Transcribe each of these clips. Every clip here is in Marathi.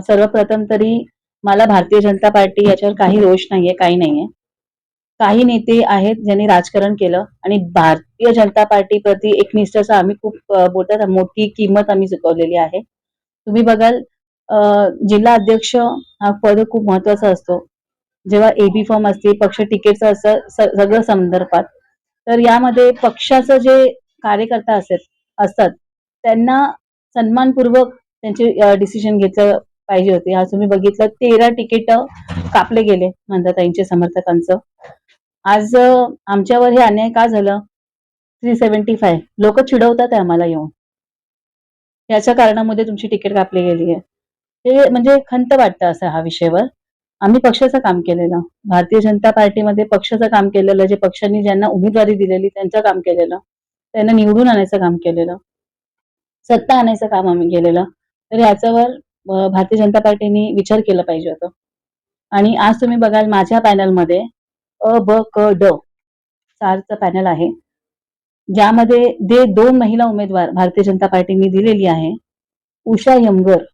सर्वप्रथम तरी मला भारतीय जनता पार्टी याच्यावर काही रोष नाहीये काही नाहीये. काही नेते आहेत ज्यांनी राजकारण केलं आणि भारतीय जनता पार्टी प्रति एकनिष्ठाचा आम्ही खूप बोलतात मोठी किंमत आम्ही चुकवलेली आहे. तुम्ही बघाल जिल्हा अध्यक्ष हा पद खूप महत्त्वाचा असतो. जेव्हा एबी फॉर्म असते पक्ष तिकीटचं असं सगळं संदर्भात. तर यामध्ये पक्षाचं जे कार्यकर्ता असतात असतात त्यांना सन्मानपूर्वक त्यांचे डिसिजन घेतलं पाहिजे होते. आज तुम्ही बघितलं तेरा तिकीट कापले गेले मंदाताईंच्या समर्थकांचं. आज आमच्यावर हे अन्याय का झालं? थ्री सेव्हन्टी फाय लोक चिडवतात आहे आम्हाला येऊन. याच्या कारणामध्ये तुमची तिकीट कापली गेली आहे. हे म्हणजे खंत वाटतं असं हा विषयावर. आम्ही पक्षाचं काम केलेलं. भारतीय जनता पार्टीमध्ये पक्षाचं काम केलेलं जे पक्षांनी ज्यांना उमेदवारी दिलेली त्यांचं काम केलेलं. त्यांना निवडून आणायचं काम केलेलं. सत्ता आणायचं काम आम्ही केलेलं. तर याच्यावर भारतीय जनता पार्टीने विचार केला पाहिजे होता. आणि आज तुम्ही बघाल माझ्या पॅनलमध्ये अ ब क ड चारचं पॅनल आहे. ज्यामध्ये जे दोन महिला उमेदवार भारतीय जनता पार्टीने दिलेली आहे. उषा यमगर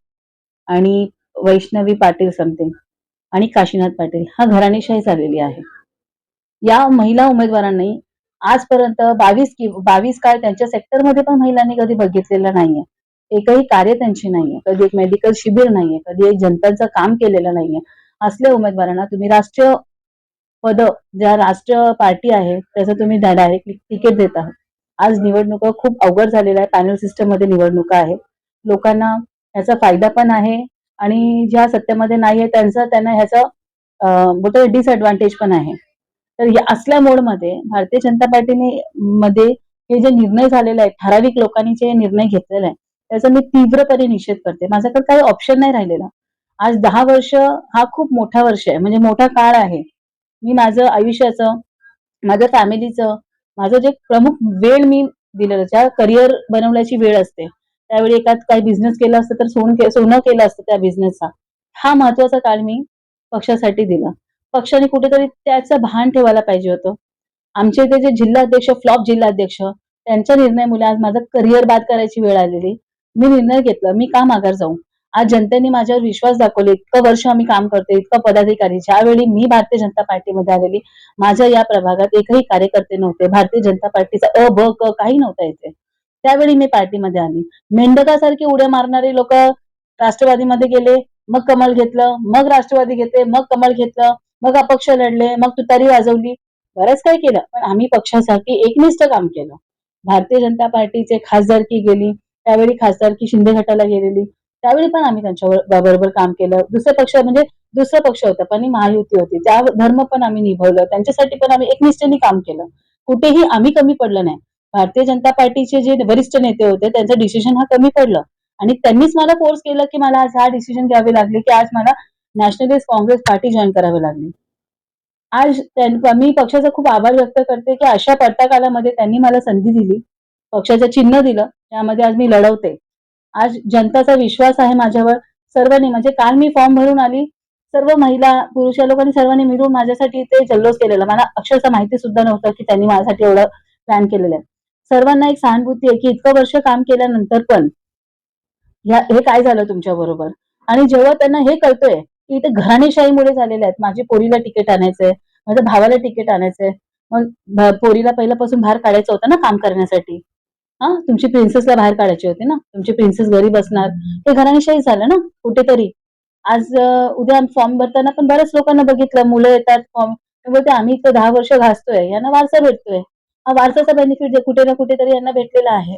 आणि वैष्णवी पाटील समथिंग आणि काशीनाथ पाटील. हा घराणेशाही झालेली आहे. या महिला उमेदवारांनी आजपर्यंत बावीस कि बावीस काळ त्यांच्या सेक्टरमध्ये पण महिलांनी कधी बघितलेलं नाहीये. एकही कार्य त्यांची नाहीये. कधी एक मेडिकल शिबिर नाहीये कधी एक जनतांचं काम केलेलं नाहीये. असल्या उमेदवारांना तुम्ही राष्ट्रीय पद ज्या राष्ट्रीय पार्टी आहे त्याचं तुम्ही डायरेक्टली तिकीट देत आहात. आज निवडणुका खूप अवघड झालेल्या आहे पॅनल सिस्टममध्ये निवडणुका आहे लोकांना ह्याचा फायदा पण आहे आणि ज्या सत्तेमध्ये नाहीये त्यांचा त्यांना ह्याचा अं, बोलतो डिसएडव्हान्टेज पण आहे. तर या असल्या मोडमध्ये भारतीय जनता पार्टीने मध्ये हे जे निर्णय झालेले आहेत ठराविक लोकांनी जे निर्णय घेतलेला आहे त्याचा मी तीव्रपणे निषेध करते. माझ्याकडे काही ऑप्शन नाही राहिलेला. आज दहा वर्ष हा खूप मोठा वर्ष आहे. म्हणजे मोठा काळ आहे. मी माझं आयुष्याचं माझ्या फॅमिलीचं माझं जे प्रमुख वेळ मी दिलेलं ज्या करिअर बनवण्याची वेळ असते. त्यावेळी एकात काही बिझनेस केला असतं तर सोन के- सोनं केलं असतं त्या बिझनेसचा हा महत्त्वाचा काळ मी पक्षासाठी दिला. पक्षाने कुठेतरी त्याचं भान ठेवायला पाहिजे होतं. आमचे इथे जे जिल्हा अध्यक्ष फ्लॉप जिल्हाध्यक्ष त्यांच्या निर्णयामुळे आज माझं करिअर बाद करायची वेळ आलेली. मी निर्णय घेतला मी का माघार जाऊ? आज जनतेने माझ्यावर विश्वास दाखवले इतकं वर्ष आम्ही काम करतो इतकं पदाधिकारी ज्यावेळी मी भारतीय जनता पार्टीमध्ये आलेली माझ्या या प्रभागात एकही कार्यकर्ते नव्हते भारतीय जनता पार्टीचा अ ब क काही नव्हता इथे. त्यावेळी मी पार्टीमध्ये आली. मेंढकासारखी उड्या मारणारे लोक राष्ट्रवादीमध्ये गेले मग कमल घेतलं मग राष्ट्रवादी घेतले मग कमल घेतलं मग अपक्ष लढले मग तुतारी वाजवली. बरंच काही केलं पण आम्ही पक्षासाठी एकनिष्ठ काम केलं. भारतीय जनता पार्टीचे खासदारकी गेली त्यावेळी खासदार की शिंदे गटाला गेलेली. त्यावेळी पण आम्ही त्यांच्या बरोबर काम केलं. दुसऱ्या पक्ष म्हणजे दुसरा पक्ष होता पण महायुती होती. त्या धर्म पण आम्ही निभवलं. त्यांच्यासाठी पण आम्ही एकनिष्ठेने काम केलं. कुठेही आम्ही कमी पडलं नाही. भारतीय जनता पार्टीचे जे वरिष्ठ नेते होते त्यांचं डिसिजन हा कमी पडलं. आणि त्यांनीच मला फोर्स केलं की मला आज हा डिसिजन घ्यावे लागले की आज मला नॅशनलिस्ट काँग्रेस पार्टी जॉईन करावी लागली. आज मी पक्षाचा खूप आभार व्यक्त करते की अशा पडताकालामध्ये त्यांनी मला संधी दिली. पक्षाचं चिन्ह दिलं त्यामध्ये आज मी लढवते. आज जनताचा विश्वास आहे माझ्यावर. सर्वांनी म्हणजे काल मी फॉर्म भरून आली सर्व महिला पुरुष या लोकांनी सर्वांनी मिळून माझ्यासाठी ते जल्लोष केलेला. मला अक्षरशः माहिती सुद्धा नव्हतं की त्यांनी माझ्यासाठी एवढं प्लॅन केलेलं आहे. सर्वांना एक सहानुभूती आहे की इतकं वर्ष काम केल्यानंतर पण ह्या हे काय झालं तुमच्या बरोबर? आणि जेव्हा त्यांना हे कळतोय की इथे घराणेशाहीमुळे झालेले आहेत माझी पोरीला तिकीट आणायचंय माझ्या भावाला तिकीट आणायचंय मग पोरीला पहिल्यापासून बाहेर काढायचं होतं ना काम करण्यासाठी. हा तुमची प्रिन्सेसला बाहेर काढायची होती ना? तुमची प्रिन्सेस घरी बसणार. हे घराणेशाही झालं ना? कुठेतरी. आज उद्या फॉर्म भरताना पण बऱ्याच लोकांना बघितलं. मुलं येतात फॉर्म बोलते आम्ही इथं दहा वर्ष घासतोय. यांना वारसा भेटतोय. हा वारसाचा बेनिफिट कुठे ना कुठेतरी यांना भेटलेला आहे.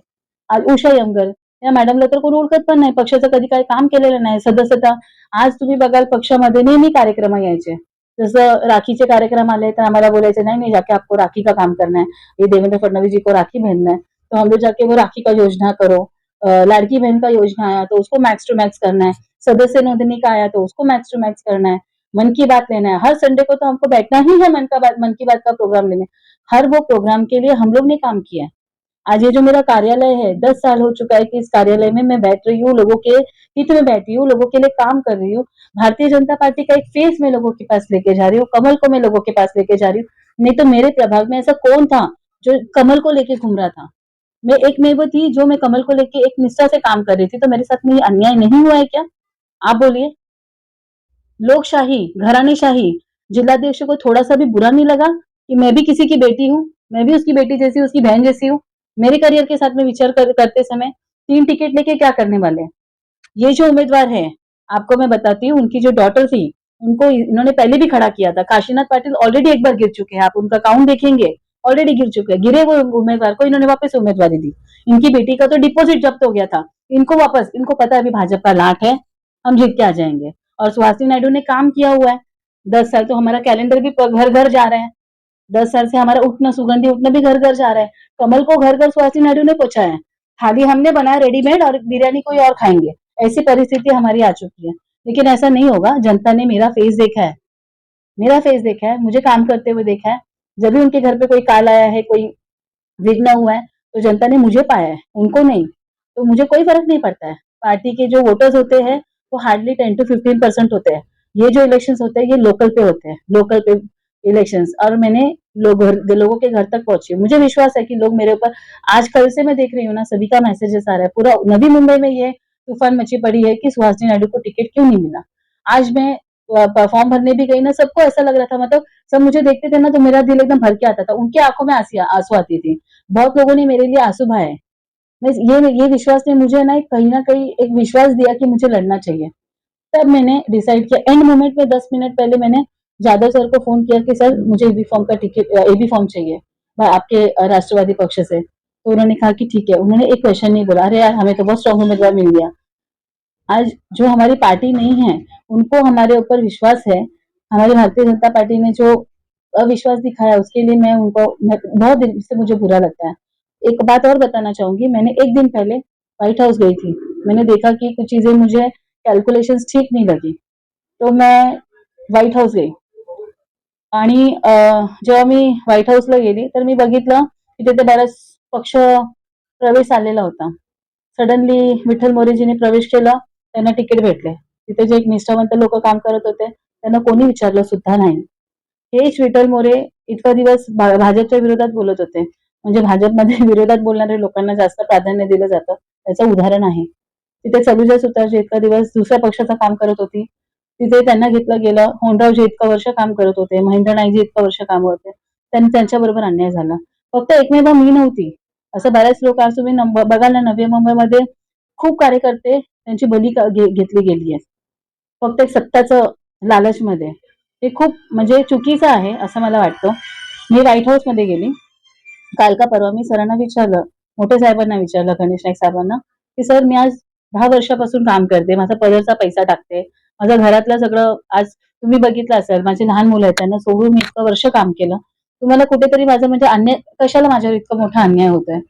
आज उषा यमगर या मॅडमला तर कोणी ओळखत पण नाही. पक्षाचं कधी काही काम केलेलं नाही. सदस्यता आज तुम्ही बघाल पक्षामध्ये नेहमी कार्यक्रम यायचे. जसं राखीचे कार्यक्रम आले तर आम्हाला बोलायचे नाही नाही जाके आपको राखी का काम करना है? ये देवेंद्र फडणवीस जी को राखी पहनना है. तो हम लोग जाके वो राखी का योजना करो। लाड़की बहन का योजना आया तो उसको मैक्स टू मैक्स करना है। सदस्य नोंदणी का आया तो उसको मैक्स टू मैक्स करना है। मन की बात लेना है। हर संडे को तो हमको बैठना ही है मन का बात, मन की बात का प्रोग्राम लेने। हर वो प्रोग्राम के लिए हम लोग ने काम किया है। आज ये जो मेरा कार्यालय है, दस साल हो चुका है कि इस कार्यालय में मैं बैठ रही हूँ, लोगों के हित में बैठी हूँ, लोगों के लिए काम कर रही हूँ। भारतीय जनता पार्टी का एक फेस मैं लोगों के पास लेके जा रही हूँ, कमल को मैं लोगों के पास लेके जा रही हूँ। नहीं तो मेरे प्रभाग में ऐसा कौन था जो कमल को लेके घूम रहा था? मैं एक में वो थी जो मैं कमल को लेके एक निष्ठा से काम कर रही थी तो मेरे साथ में ये अन्याय नहीं हुआ है क्या? आप बोलिए। लोकशाही घरानेशाही जिलाध्यक्ष को थोड़ा सा भी बुरा नहीं लगा कि मैं भी किसी की बेटी हूँ मैं भी उसकी बेटी जैसी उसकी बहन जैसी हूँ? मेरे करियर के साथ में विचार कर, करते समय तीन टिकट लेके क्या करने वाले ये जो उम्मीदवार है आपको मैं बताती हूँ उनकी जो डॉटर थी उनको इन्होंने पहले भी खड़ा किया था। काशीनाथ पाटिल ऑलरेडी एक बार गिर चुके हैं आप उनका काउंट देखेंगे। ऑलरेडी गिर चुके हैं। गिरे वो उम्मीदवार को इन्होंने वापस उम्मीदवारी दी। इनकी बेटी का तो डिपोजिट जब्त हो गया था। इनको वापस, इनको पता है अभी भाजपा का लाट है, हम जीत के आ जाएँगे। और सुहासिनी नायडू ने काम किया हुआ है। दस साल तो हमारा कैलेंडर भी घर घर जा रहा है। दस साल से हमारा उठना, सुगंधी उठना भी घर घर जा रहा है। कमल को घर घर सुहासिनी नायडू ने पहुँचा है। थाली हमने बनाया रेडीमेड और बिरयानी कोई और खाएँगे। ऐसी परिस्थिति हमारी आ चुकी है। लेकिन ऐसा नहीं होगा। जनता ने मेरा फेस देखा है। मेरा फेस देखा है। मुझे काम करते हुए देखा है। जब भी उनके घर पे कोई काल आया है, कोई विघ्न हुआ है तो जनता ने मुझे पाया है, उनको नहीं। तो मुझे कोई फ़र्क नहीं पड़ता है। पार्टी के जो वोटर्स होते हैं, वो hardly ten to fifteen percent होते हैं। ये जो इलेक्शंस होते हैं, ये लोकल पे होते हैं लोकल पे इलेक्शंस और मैंने लोग लोगों के घर तक पहुँची मुझे विश्वास है कि लोग मेरे ऊपर, आज कल से मैं देख रही हूँ ना, सभी का मैसेजेस आ रहा है। पूरा नवी मुंबई में ये तूफ़ान मची पड़ी है कि सुहासिनी नायडू को टिकट क्यों नहीं मिला? आज मैं फॉर्म भरने भी गई ना, सबको ऐसा लग रहा था मतलब सब मुझे देखते थे ना तो मेरा दिल एकदम भर के आता था। उनकी आँखों में आँसू आती थी। बहुत लोगों ने मेरे लिए आँसू भाए मैं ये ये विश्वास ने मुझे ना कहीं ना कहीं एक विश्वास दिया कि मुझे लड़ना चाहिए। तब मैंने डिसाइड किया। एंड मोमेंट में दस मिनट पहले मैंने जादव सर को फ़ोन किया कि, सर, मुझे एबी फॉर्म का टिकट एबी फॉर्म चाहिए आपके राष्ट्रवादी पक्ष से। तो उन्होंने कहा कि ठीक है। उन्होंने एक क्वेश्चन नहीं बोला। अरे यार, हमें तो बहुत स्ट्रॉन्ग उम्मीदवार मिल गया। आज जो हमारी पार्टी नहीं है उनको हमारे ऊपर विश्वास है। हमारी भारतीय जनता पार्टी ने जो अविश्वास दिखाया उसके लिए मैं उनको मैं, बहुत दिन से मुझे बुरा लगता है। एक बात और बताना चाहूँगी मैंने एक दिन पहले व्हाइट हाउस गई थी। मैंने देखा कि कुछ चीज़ें मुझे कैलकुलेशन ठीक नहीं लगी। तो मैं व्हाईट हाऊस गई। आणि जेव्हा मी व्हाईट हाऊसला गेली तर मी बघितलं की तिथे पक्ष प्रवेश आलेला होता. सडनली विठ्ठल मोरेजीने प्रवेश केला. त्यांना तिकीट भेटले. तिथे जे एक निष्ठावंत लोक काम करत होते त्यांना कोणी विचारलं सुद्धा नाही. हेच विठ्ठल मोरे इतका दिवस भाजपच्या विरोधात बोलत होते. म्हणजे भाजपमध्ये विरोधात बोलणाऱ्या लोकांना जास्त प्राधान्य दिलं जातं त्याचं उदाहरण आहे. तिथे सलुजा सुतारजी इतका दिवस दुसऱ्या पक्षाचं काम करत होती तिथे त्यांना घेतलं गेलं होंडराव इतकं वर्ष काम करत होते महेंद्र नाईकजी इतकं वर्ष काम होते त्यांनी त्यांच्याबरोबर अन्याय झाला. फक्त एकमेव मी नव्हती. असं बऱ्याच लोक आज तुम्ही बघाल ना नवी मुंबईमध्ये खूप कार्यकर्ते त्यांची बली घेतली गेली आहे. फक्त एक सत्ताचं लालचमध्ये. हे खूप म्हणजे चुकीचं आहे असं मला वाटतं. मी व्हाईट हाऊसमध्ये गेली. काल का परवा मी सरांना विचारलं मोठे साहेबांना विचारलं गणेश नाईक साहेबांना की सर मी आज दहा वर्षापासून काम करते माझा पदरचा पैसा टाकते माझं घरातलं सगळं आज तुम्ही बघितलं असेल माझे लहान मुलं आहेत त्यांना सोडून मी इतकं वर्ष काम केलं. तुम्हाला कुठेतरी माझं म्हणजे अन्याय कशाला माझ्यावर इतकं मोठा अन्याय होत आहे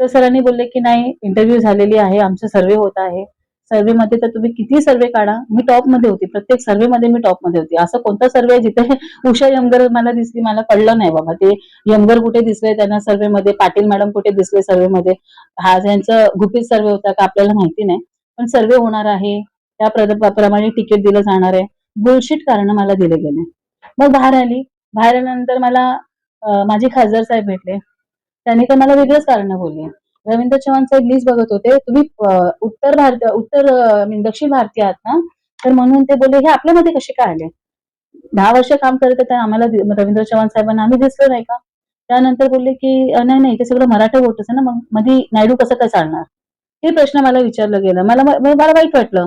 तर सरांनी बोलले की नाही इंटरव्ह्यू झालेली आहे आमचं सर्वे होत आहे. सर्वे मध्ये तर तुम्ही किती सर्वे काढा? मी टॉपमध्ये होती. प्रत्येक सर्वे मध्ये मी टॉपमध्ये होती. असं कोणता सर्वे जिथे उषा यमगर मला दिसली? मला कळलं नाही बाबा. ते यमगर कुठे दिसले त्यांना सर्वे मध्ये पाटील मॅडम कुठे दिसले सर्वे मध्ये? हा ज्यांचं गुपित सर्वे होता का आपल्याला माहिती नाही. पण सर्वे होणार आहे. त्या प्रमाणे तिकीट दिलं जाणार आहे. बुलशीट कारण मला दिले गेले. मग बाहेर आली. बाहेर आल्यानंतर मला माझे खासदार साहेब भेटले. त्यांनी तर मला वेगळंच कारण बोलली. रवींद्र चव्हाण साहेब लिस्ट बघत होते. तुम्ही उत्तर भारत उत्तर दक्षिण भारतीय आहात ना? तर म्हणून ते बोलले हे आपल्यामध्ये कसे काय आले? दहा वर्ष काम करत होते आम्हाला रवींद्र चव्हाण साहेबांना आम्ही दिसलो नाही का? त्यानंतर बोलले की नाही नाही ते सगळं मराठा वोटच आहे ना मग मध्ये नायडू कसं काय चालणार? हे प्रश्न मला विचारलं गेलं. मला मला वाईट वाटलं.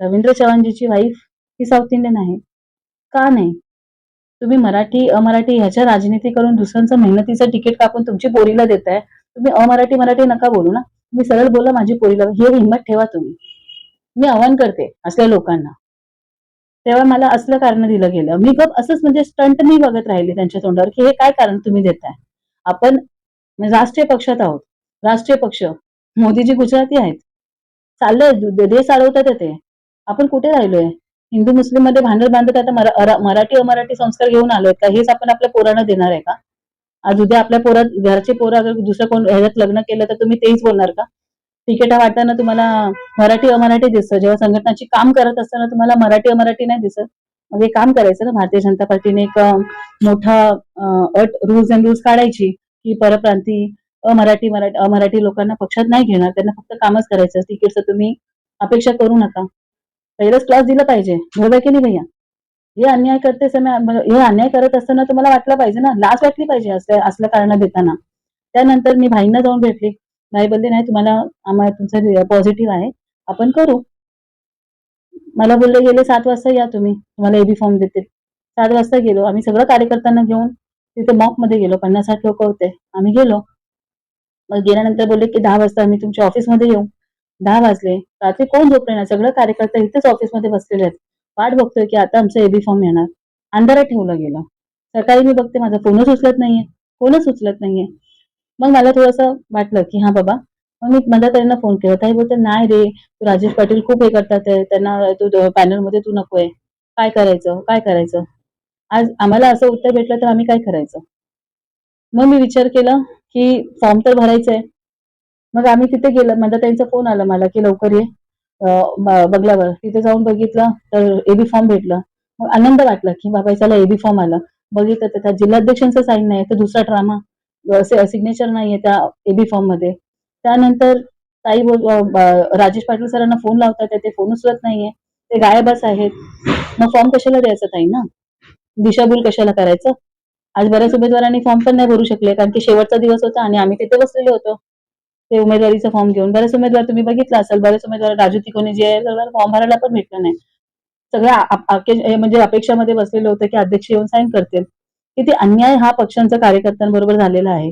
रवींद्र चव्हाणजीची वाईफ ही साऊथ इंडियन आहे. का नाही? तुम्ही मराठी अमराठी ह्याच्या राजनीती करून दुसऱ्यांचं मेहनतीचं तिकीट कापून तुमची बोरीला देताय. तुम्ही अमराठी मराठी नका बोलू ना. तुम्ही सरळ बोला माझी पोरीला हे हिंमत ठेवा तुम्ही. मी आव्हान करते असल्या लोकांना. तेव्हा मला असलं कारण दिलं गेलं. मी गप असंच म्हणजे स्टंट मी बघत राहिले त्यांच्या तोंडावर की हे काय कारण तुम्ही देताय. आपण म्हणजे राष्ट्रीय पक्षात आहोत. राष्ट्रीय पक्ष. मोदीजी गुजराती आहेत. चाललंय देश चालवतात ते. आपण कुठे राहिलोय? हिंदू मुस्लिममध्ये भांडण बांधत आता मराठी अमराठी संस्कार घेऊन आलोय का? हेच आपण आपल्या पोरांना देणार आहे का? आज उद्या आपल्या पोरात घरचे पोरं अगर दुसरं कोण ह्याच्यात लग्न केलं तर तुम्ही तेच बोलणार का? तिकीटा वाटताना तुम्हाला मराठी अमराठी दिसतं. जेव्हा संघटनाची काम करत असताना तुम्हाला मराठी अमराठी नाही दिसत. मग हे काम करायचं ना भारतीय जनता पार्टीने एक मोठा अट रूल्स अँड रूल्स काढायची की परप्रांती अमराठी मराठी अमराठी लोकांना पक्षात नाही घेणार. त्यांना फक्त कामच करायचं. तिकीटचं तुम्ही अपेक्षा करू नका. पहिलंच क्लास दिलं पाहिजे. बरोबर की नाही भैया? हे अन्याय करते समय म्हणजे हे अन्याय करत असताना तुम्हाला वाटलं पाहिजे ना? लाच वाटली पाहिजे असल्या असलं कारण देताना. त्यानंतर मी भाईंना जाऊन भेटली. भाई बोलले नाही तुम्हाला आम्हाला तुमचं पॉझिटिव्ह आहे. आपण करू. मला बोलले गेले सात वाजता या तुम्ही. तुम्हाला एबी फॉर्म देते सात वाजता गेलो. आम्ही सगळं कार्यकर्त्यांना घेऊन तिथे मॉकमध्ये गेलो. पन्नास साठ लोक होते. आम्ही गेलो. मग गेल्यानंतर बोलले की दहा वाजता आम्ही तुमच्या ऑफिसमध्ये येऊ. दहा वाजले. रात्री कोण झोपले ना सगळं कार्यकर्ते इथेच ऑफिसमध्ये बसलेले आहेत. वाट बघतोय की आता आमचं एबी फॉर्म येणार. अंधारात ठेवलं गेलं. सकाळी मी बघते माझा फोनच उचलत नाहीये. फोनच उचलत नाहीये. मग मला थोडंसं वाटलं की हा बाबा. मग मी मला त्यांना फोन केला. ताई बोलते नाही रे तू राजेश पाटील खूप हे करतात त्यांना तू पॅनलमध्ये तू नकोय. काय करायचं? काय करायचं? आज आम्हाला असं उत्तर भेटलं तर आम्ही काय करायचं? मग मी विचार केला की फॉर्म तर भरायचा आहे मग आम्ही तिथे गेलं. माझा त्यांचा फोन आला मला की लवकर ये. बघल्यावर. तिथे जाऊन बघितलं तर एबी फॉर्म भेटला. मग आनंद वाटला की बाबा चला एबी फॉर्म आला. बघितलं तर त्या जिल्हाध्यक्षांचं साईन नाही तर दुसरा ड्रामा सिग्नेचर नाहीये त्या एबी फॉर्ममध्ये. त्यानंतर ताई बोल राजेश पाटील सरांना फोन लावतात ते फोन उचलत नाहीये. ते गायबच आहेत. मग फॉर्म कशाला द्यायचा ताई ना? दिशाभूल कशाला करायचं? आज बऱ्याच उमेदवारांनी फॉर्म पण नाही भरू शकले कारण की शेवटचा दिवस होता आणि आम्ही तिथे बसलेलो होतो. ते उमेदवारीचा फॉर्म घेऊन. बरेच उमेदवार तुम्ही बघितला असेल बरेच उमेदवार राजू तिकोणी जे आहे फॉर्म भरायला पण भेटलं नाही. सगळ्या म्हणजे अपेक्षामध्ये बसलेलं होतं की अध्यक्ष येऊन साईन करतील. किती अन्याय हा पक्षांचा कार्यकर्त्यांबरोबर झालेला आहे.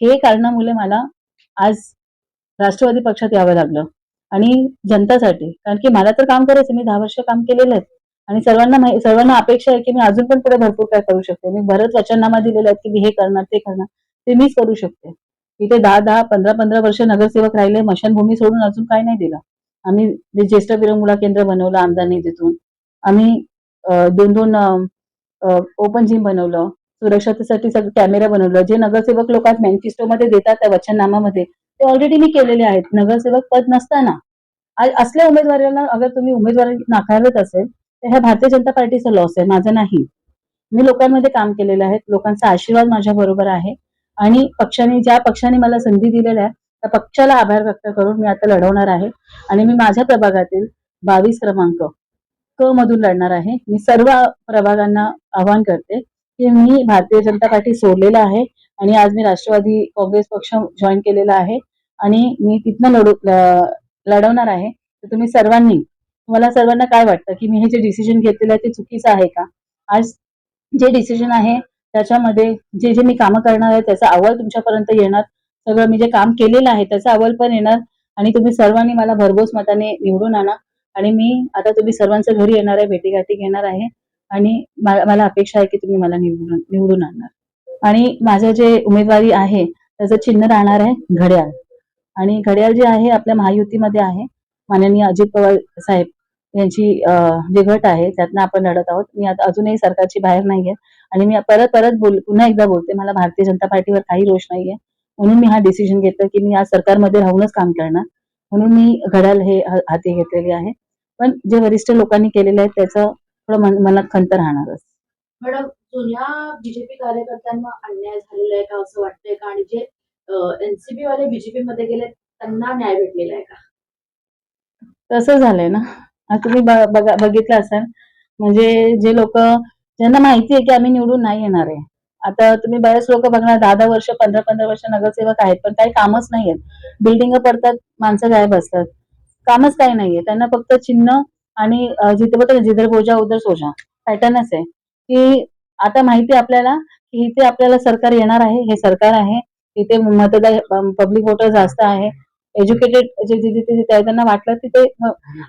हे कारणामुळे मला आज राष्ट्रवादी पक्षात यावं लागलं. आणि जनतासाठी कारण की मला तर काम करायचं मी दहा वर्ष काम केलेलं आहे. आणि सर्वांना सर्वांना अपेक्षा आहे की मी अजून पण पुढे भरपूर काय करू शकते. मी बरंच वचननामा दिलेले आहेत की मी हे करणार ते करणार ते मीच करू शकते. इथे दहा दहा पंधरा पंधरा वर्ष नगरसेवक राहिले मशानभूमी सोडून अजून काय नाही दिलं. आम्ही ज्येष्ठ विरंगुळा केंद्र बनवलं आमदार निधीतून आम्ही दोन दोन ओपन जिम बनवलं सुरक्षतेसाठी सगळं कॅमेरा बनवलं जे नगरसेवक लोक आज मॅनिफेस्टोमध्ये देतात त्या वचननामामध्ये ते ऑलरेडी मी केलेले आहेत. नगरसेवक पद नसताना. आज असल्या उमेदवाराला अगर तुम्ही उमेदवार नाकारत असेल तर ह्या भारतीय जनता पार्टीचा लॉस आहे माझा नाही. मी लोकांमध्ये काम केलेलं आहे लोकांचा आशीर्वाद माझ्या बरोबर आहे. आणि पक्षाने ज्या पक्षाने मला संधी दिलेल्या आहे त्या पक्षाला आभार व्यक्त करून मी आता लढवणार आहे. आणि मी माझ्या प्रभागातील बावीस क्रमांक क मधून लढणार आहे. मी सर्व प्रभागांना आवाहन करते की मी भारतीय जनता पार्टी सोडलेला आहे आणि आज मी राष्ट्रवादी काँग्रेस पक्ष जॉईन केलेला आहे आणि मी तिथनं लढू लढवणार आहे. तर तुम्ही सर्वांनी मला सर्वांना काय वाटतं की मी हे जे डिसिजन घेतलेलं आहे ते चुकीचं आहे का? आज जे डिसिजन आहे त्याच्यामध्ये जे जे मी कामं करणार आहे त्याचा अहवाल तुमच्यापर्यंत येणार. सगळं मी जे काम केलेलं आहे त्याचा अहवाल पण येणार. आणि तुम्ही सर्वांनी मला भरघोस मताने निवडून आणा. आणि मी आता तुम्ही सर्वांच्या घरी येणार आहे भेटीगाठी घेणार आहे. आणि मला अपेक्षा आहे की तुम्ही मला निवडून निवडून आणणार. आणि माझं जे उमेदवारी आहे त्याचं चिन्ह राहणार आहे घड्याळ. आणि घड्याळ जे आहे आपल्या महायुतीमध्ये आहे. माननीय अजित पवार साहेब यांची जे गट आहे त्यातनं आपण लढत आहोत. मी आता अजूनही सरकारची बाहेर नाहीये आणि मी परत परत बोल पुन्हा एकदा बोलते मला भारतीय जनता पार्टीवर काही रोष नाहीये. म्हणून मी हा डिसिजन घेतला की मी या सरकारमध्ये राहूनच काम करणार. म्हणून मी घड्याळ हे हाती घेतलेली आहे. पण जे वरिष्ठ लोकांनी केलेलं आहे त्याचं थोडं मन- मनात खंत राहणारच. मॅडम जुन्या बीजेपी कार्यकर्त्यांना अन्याय झालेला आहे का असं वाटतंय का? आणि जे एनसीपी वाले बीजेपी मध्ये गेले त्यांना न्याय भेटलेला आहे का? तसं झालंय ना. आता तुम्ही बघितलं असाल. म्हणजे जे लोक ज्यांना माहिती आहे की आम्ही निवडून नाही येणार आहे. आता तुम्ही बरेच लोक बघणार दहा दहा वर्ष पंधरा पंधरा वर्ष नगरसेवक आहेत पण काही कामच नाही आहेत बिल्डिंग पडतात माणसं गायब असतात. कामच काही नाहीये त्यांना फक्त चिन्ह आणि जिथे बोलतो जिधर बोजा उधर सोजा. पॅटर्नच आहे. की आता माहिती आहे आपल्याला की इथे आपल्याला सरकार येणार आहे हे सरकार आहे. तिथे मतदार पब्लिक वोटर जास्त आहे. एज्युकेटेड जे जिथे तिथे आहे त्यांना वाटलं तिथे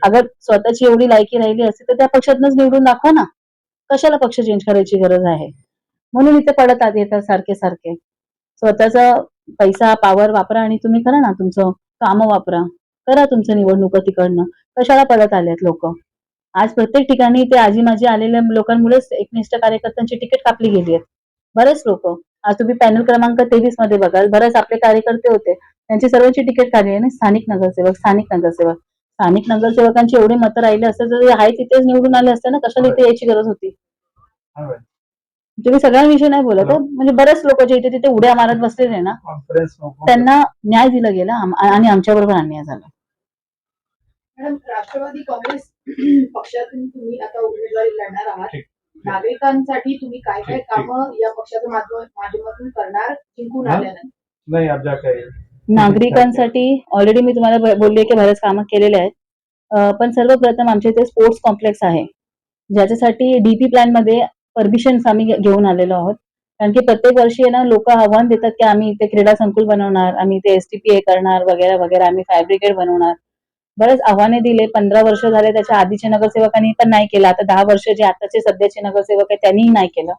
अगर स्वतःची एवढी लायकी राहिली असते तर त्या पक्षातनच निवडून दाखवा ना. कशाला पक्ष चेंज करायची गरज आहे? म्हणून इथे पडत आत येतात सारखे सारखे. स्वतःचा पैसा पावर वापरा आणि तुम्ही करा ना तुमचं काम वापरा. करा तुमचं निवडणूक तिकडनं. कशाला पडत आलेत लोक? आज प्रत्येक ठिकाणी ते आजी माजी आलेल्या लोकांमुळेच एकनिष्ठ कार्यकर्त्यांची तिकीट कापली गेली आहेत. बरेच लोक. आज तुम्ही पॅनल क्रमांक तेवीसमध्ये बघाल. बरेच आपले कार्यकर्ते होते. त्यांची सर्वांची तिकीट काढली आहे ना? स्थानिक नगरसेवक स्थानिक नगरसेवक. स्थानिक नगरसेवकांची एवढे मतं राहिले असते तर ते आहे तिथेच निवडून आले असते ना कशाला इथे यायची गरज होती तुम्ही सगळ्यांविषयी नाही बोलत हं. म्हणजे बरेच लोक जे इथे तिथे उड्या मारत बसलेले आहे ना कॉन्फरन्स त्यांना न्याय दिला गेला आम- आणि आमच्या बरोबर अन्याय झाला मॅडम राष्ट्रवादी काँग्रेस पक्षातून तुम्ही आता उमेदवारी लढणार आहात ठीक. नागरिकांसाठी तुम्ही काय काय ठीक, ठीक. कामं या पक्षाच्या माध्यम- माध्यमातून करणार जिंकून हा? आल्यानंतर नहीं अब जाकर नागरिकांसाठी ऑलरेडी मी तुम्हाला बोलले की बरेच कामं केलेले आहेत. पण सर्वप्रथम आमच्या इथे स्पोर्ट्स कॉम्प्लेक्स आहे. ज्याच्यासाठी डीपी प्लॅनमध्ये परमिशन आम्ही घेऊन आलेलो आहोत. कारण की प्रत्येक वर्षी ना लोक आव्हान देतात की आम्ही इथे क्रीडा संकुल बनवणार आम्ही इथे एसटीपीए करणार वगैरे वगैरे आम्ही फायर ब्रिगेड बनवणार. बरेच आव्हाने दिले पंधरा वर्ष झाले त्याच्या आधीचे नगरसेवकांनी पण नाही केलं. आता दहा वर्ष जे आताचे सध्याचे नगरसेवक आहेत त्यांनीही नाही केलं.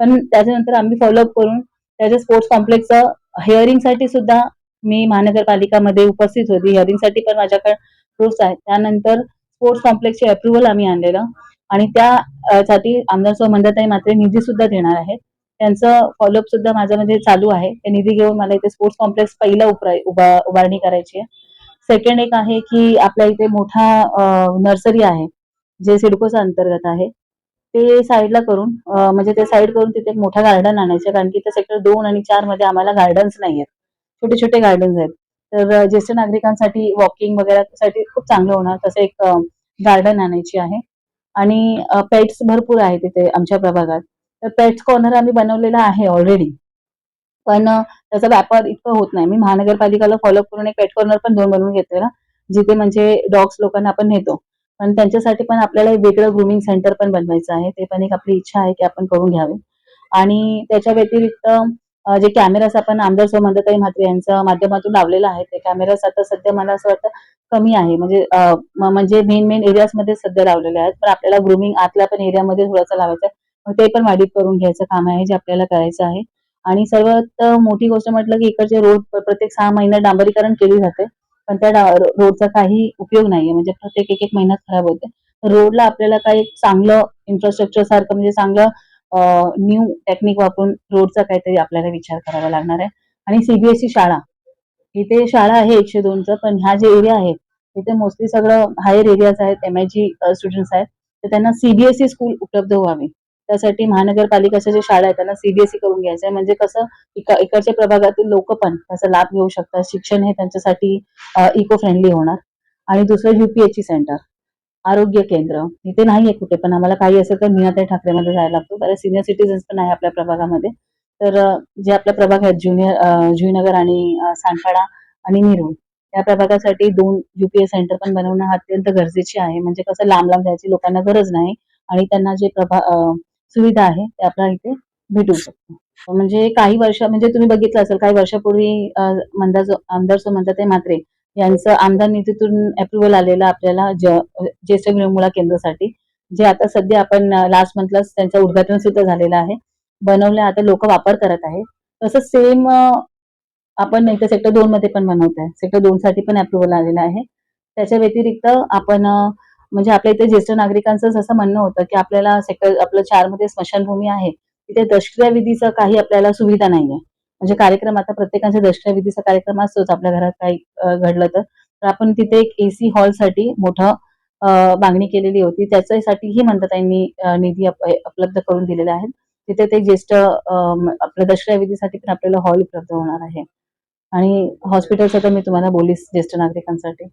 पण त्याच्यानंतर आम्ही फॉलोअप करून त्याच्या स्पोर्ट्स कॉम्प्लेक्सचं हेअरिंगसाठी सुद्धा मी महानगरपालिकामध्ये उपस्थित होती. हिअरिंग पण माझ्याकडे प्रूफ आहेत. त्यानंतर स्पोर्ट्स कॉम्प्लेक्सचे अप्रुव्हल आम्ही आणलेलं. आणि त्या साठी आमदार सौ मंदाताई मात्रे निधी सुद्धा देणार आहेत. त्यांचं फॉलोअप सुद्धा माझं म्हणजे चालू आहे. ते निधी घेऊन मला इथे स्पोर्ट्स कॉम्प्लेक्स पहिला उभा उभारणी करायची आहे. सेकंड एक आहे की आपल्या इथे मोठा नर्सरी आहे जे सिडकोचा अंतर्गत आहे. ते साईडला करून म्हणजे ते साईड करून तिथे एक मोठा गार्डन आणायचं कारण की ते सेक्टर दोन आणि चारमध्ये आम्हाला गार्डन्स नाही आहेत छोटे छोटे गार्डन्स आहेत. तर ज्येष्ठ नागरिकांसाठी वॉकिंग वगैरे साठी खूप चांगलं होणार. तसं एक गार्डन आणायची आहे. आणि पेट्स भरपूर आहे तिथे आमच्या प्रभागात. तर पेट्स कॉर्नर आम्ही बनवलेला आहे ऑलरेडी पण त्याचा व्यापार इतकं होत नाही. मी महानगरपालिकाला फॉलोअप करून एक पेट कॉर्नर पण दोन बनवून घेतलेला जिथे म्हणजे डॉग्स लोकांना आपण नेतो. पण त्यांच्यासाठी पण आपल्याला एक वेगळं ग्रुमिंग सेंटर पण बनवायचं आहे. ते पण एक आपली इच्छा आहे की आपण करून घ्यावे. आणि त्याच्या व्यतिरिक्त जे कॅमेराज आपण आमदार सौ मंदताई म्हात्रे यांच्या माध्यमातून लावलेला आहे ते कॅमेराज आता सध्या मला असं वाटतं कमी आहे. म्हणजे म्हणजे मेन मेन एरियाजमध्ये सध्या लावलेले आहेत. पण आपल्याला ग्रुमिंग आतल्या पण एरियामध्ये थोडासा लावायचा आहे. मग ते पण वाढीत करून घ्यायचं काम आहे जे आपल्याला करायचं आहे. आणि सर्वात मोठी गोष्ट म्हटलं की इकडचे रोड प्रत्येक सहा महिन्यात डांबरीकरण केली जाते. पण त्या रोडचा काही उपयोग नाहीये. म्हणजे प्रत्येक एक एक महिन्यात खराब होते. रोडला आपल्याला काही चांगलं इन्फ्रास्ट्रक्चर सारखं म्हणजे चांगलं न्यू टेक्निक वापरून रोडचा काहीतरी आपल्याला विचार करावा लागणार आहे. आणि सीबीएसई शाळा. इथे शाळा आहे एकशे दोनचं पण ह्या जे एरिया आहेत तिथे मोस्टली सगळं हायर एरियाज आहेत एम आय जी स्टुडंट्स आहेत. तर त्यांना सीबीएसई स्कूल उपलब्ध व्हावी. त्यासाठी महानगरपालिकेच्या जे शाळा आहेत त्यांना सीबीएसई करून घ्यायचं आहे म्हणजे कसं इकडच्या प्रभागातील लोक पण त्याचा लाभ घेऊ शकतात. शिक्षण हे त्यांच्यासाठी इको फ्रेंडली होणार. आणि दुसरं यूपीएससी सेंटर आरोग्य केंद्र. इथे नाहीये कुठे पण आम्हाला काही असेल तर मीनाताई ठाकरेमध्ये जायला लागतो. बरेच सिनियर सिटीजन्स पण आहे आपल्या प्रभागामध्ये. तर जे आपला प्रभाग आहेत ज्युनियर जुईनगर आणि सांठाडा सांडपाडा आणि निरूळ या प्रभागासाठी दोन युपीए सेंटर पण बनवणं अत्यंत गरजेचे आहे. म्हणजे कसं लांब लांब जायची लोकांना गरज नाही आणि त्यांना जे प्रभा सुविधा आहे ते आपल्याला इथे भेटू शकतो. म्हणजे काही वर्ष म्हणजे तुम्ही बघितलं असेल काही वर्षापूर्वी अ, आमदार सो म्हणतात ते मात्रे यांचं आमदार निधीतून अप्रुव्हल आलेलं आपल्याला ज्येष्ठ निर्मूला केंद्रासाठी जे आता सध्या आपण लास्ट मंथलाच त्यांचं उद्घाटन सुद्धा झालेलं आहे. बनवलं आता लोक वापर करत आहे तसं सेम आपण इथं सेक्टर दोन मध्ये पण बनवत आहे सेक्टर दोन साठी पण अप्रुव्हल आलेलं आहे. त्याच्या व्यतिरिक्त आपण म्हणजे आपल्या इथे ज्येष्ठ नागरिकांचं जसं म्हणणं होतं की आपल्याला सेक्टर आपलं चारमध्ये स्मशानभूमी आहे. तिथे दशक्रिया विधीचं काही आपल्याला सुविधा नाहीये. म्हणजे कार्यक्रम आता प्रत्येकाच्या दशक्रिया कार्यक्रम असतोच आपल्या घरात काही घडलं तर. तर आपण तिथे एक एसी हॉलसाठी मोठं मागणी केलेली होती. त्याच्यासाठीही म्हणतात त्यांनी निधी उपलब्ध करून दिलेला आहे तिथे ते ज्येष्ठ आपल्या दशक्रिया विधीसाठी पण आपल्याला हॉल उपलब्ध होणार आहे. आणि हॉस्पिटलचं तर मी तुम्हाला बोलीस ज्येष्ठ नागरिकांसाठी.